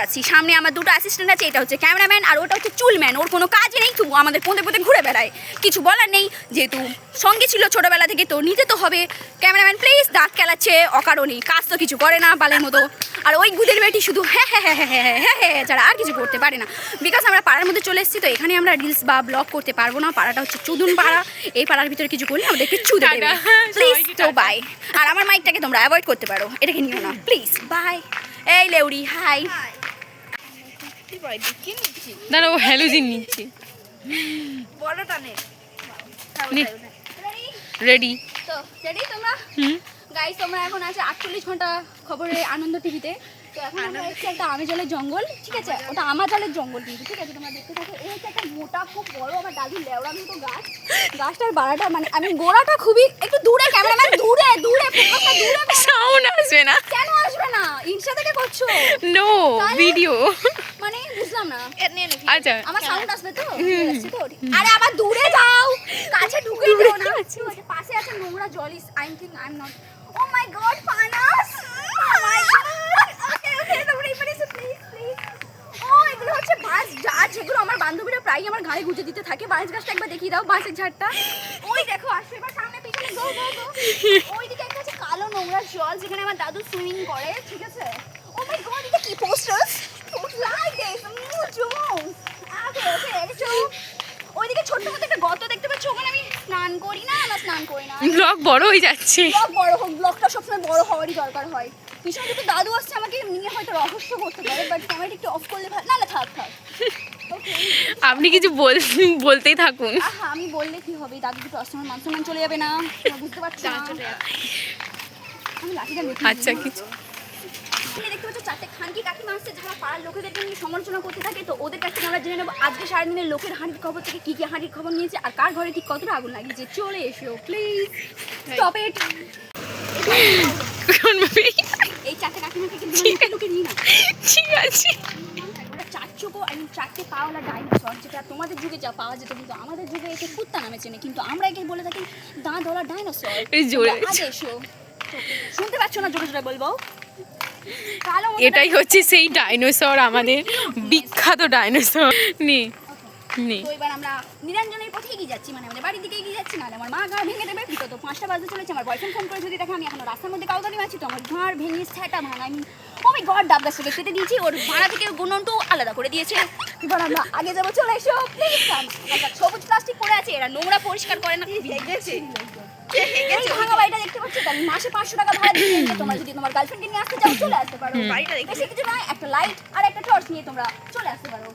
যাচ্ছি। সামনে আমার দুটো অ্যাসিস্ট্যান্ট আছে এটা হচ্ছে ক্যামেরাম্যান আর ওটা হচ্ছে চুলম্যান ওর কোনো কাজই নেই তবু আমাদের পোঁতে পোঁতে ঘুরে বেড়ায়। কিছু বলার নেই যেহেতু সঙ্গে ছিল ছোটোবেলা থেকে তো নিতে তো হবে। ক্যামেরাম্যান প্লিজ দাগ খেলাচ্ছে অকারণেই। কাজ তো কিছু করে না বালের মতো। আর ওই গুদের বেটি শুধু হ্যাঁ হ্যাঁ হ্যাঁ হ্যাঁ হ্যাঁ হ্যাঁ হ্যাঁ ছাড়া আর কিছু করতে পারে না। বিকজ আমরা পাড়ার মধ্যে চলে এসেছি তো এখানে আমরা রিলস বা ব্লগ করতে পারব না। পাড়াটা হচ্ছে চুদুন পাড়া। এই পাড়ার ভিতরে কিছু করলে আমাদেরকে চুদে দেবে। প্লিজ তো বাই আর আমার মাইকটাকে তোমরা অ্যাভয়েড করতে পারো। এটাকে নিও না। প্লিজ বাই এই লেউরি হাই দাঁড়া ও হ্যালোজিন নিচ্ছে। বড়টা নে। নে। রেডি তো রেডি তোমরা? হুম। গাইস তোমরা এখন আছে আটচল্লিশ ঘণ্টা খবরে আনন্দ টিভিতে। তো এখন আমরা একটা আমি জলের জঙ্গল ঠিক আছে? ওটা জলের জঙ্গল কিন্তু ঠিক আছে? তোমরা দেখতে থাকো। এই হচ্ছে একটা মোটা খুব বড় আমার দাদুর লেওড়া মতো গাছ। গাছটার বাড়াটা মানে আমি গোড়াটা খুবই একটু দূরে ক্যামেরাম্যান দূরে দূরে ফোকাসটা দূরে। সাউন্ড আসবে না। কেন আসবে না? ইনস্টা থেকে করছ। নো ভিডিও মানে বুঝলাম না। আচ্ছা। আমার সাউন্ড আসবে তো? আরে আবার দূরে যাও। কাছে ঢুকে দিও না। পাশে আছে নোংরা জল is I think I am not oh my god পানাস গাছ। যেগুলো আমার বান্ধবীরা প্রায়ই আমার ঘাড়ে গুজে দিতে থাকে। বাঁশ গাছটা একবার দেখিয়ে দাও বাঁশের ঝাড়টা। ওই দেখো আসবে এবার সামনে পিছনে গো গো গো। ওইদিকে একটা আছে কালো নোংরা জল যেখানে আমার দাদু সুইমিং করে। ঠিক আছে? ও মাই গড এটা কি পোস্টার্স দিস জোস ওকে ওকে একটু ওইদিকে ছোট্ট মতো একটা গর্ত দেখতে পাচ্ছ ওখানে আমি স্নান করি না না স্নান করি না। ব্লগ বড় হয়ে যাচ্ছে। ব্লগ বড় হোক ব্লগটা সবসময় বড় হওয়ারই দরকার হয়। পিছনে দুটো দাদু আসছে আমাকে নিয়ে হয়তো রহস্য করতে পারে বাট ক্যামেরাটা একটু অফ করলে ভালো না না থাক থাক। আপনি কিছু বল বলতেই থাকুন। আহা আমি বললে কি হবে? দাদু দুটো অসময় মান সম্মান চলে যাবে না। বুঝতে পারছ না? আমি লাঠিটা আচ্ছা, কিছু। এখানে দেখতে পাচ্ছ চারটে খানকি কাকিমা আসছে যারা পাড়ার লোকেদেরকে নিয়ে সমালোচনা করতে থাকে। তো ওদের কাছ থেকে আমরা জেনে নেব আজকে সারাদিনের লোকের হাঁড়ির খবর থেকে কী কী হাঁড়ির খবর নিয়েছে আর কার ঘরে ঠিক কতটা আগুন লাগিয়েছে? চলে এসো প্লিজ স্টপ ইট এই চারটে কাকিমাকে কিন্তু লুকে নিই না। ঠিক আছে চারটে পাওয়ালা ডাইনোসর যেটা তোমাদের যুগে যা পাওয়া যেত কিন্তু আমাদের যুগে একে কুত্তা নামে চেনে। কিন্তু আমরা একে বলে থাকি দাঁতওয়ালা ডাইনোসর শুনতে পাচ্ছ না জোরে জোরে বলব? এটাই হচ্ছে সেই ডাইনোসর আমাদের বিখ্যাত ডাইনোসর নে নে। তো এবার আমরা নিরঞ্জনের পথে এগিয়ে যাচ্ছি মানে আমাদের বাড়ির দিকে এগিয়ে যাচ্ছি না আমার মা গা ভেঙে দেবে। তো পাঁচটা বাজে চলেছে আমার বয়ফ্রেন্ড ফোন করে যদি দেখে আমি এখন রাস্তার মধ্যে কাউদানি আছি তো আমার ঘর ভেঙে ছ্যাটা ভাঙা। আমি ও ঘর গাছটাকে কেটে দিয়েছি। ওর ভাড়া থেকে গুণনটাও আলাদা করে দিয়েছে। এবার আমরা আগে যাব চলে এসো। সবুজ প্লাস্টিক পড়ে আছে এরা নোংরা পরিষ্কার করে না। ভাঙা বাড়িটা দেখতে পাচ্ছি মাসে পাঁচশো টাকা ভাড়া দিচ্ছি তোমরা যদি তোমার গার্লফ্রেন্ডকে নিয়ে আসতে চাও চলে আসতে পারো। বাড়িটা বেশি কিছু নয় একটা লাইট আর একটা টর্চ নিয়ে তোমরা চলে আসতে পারো।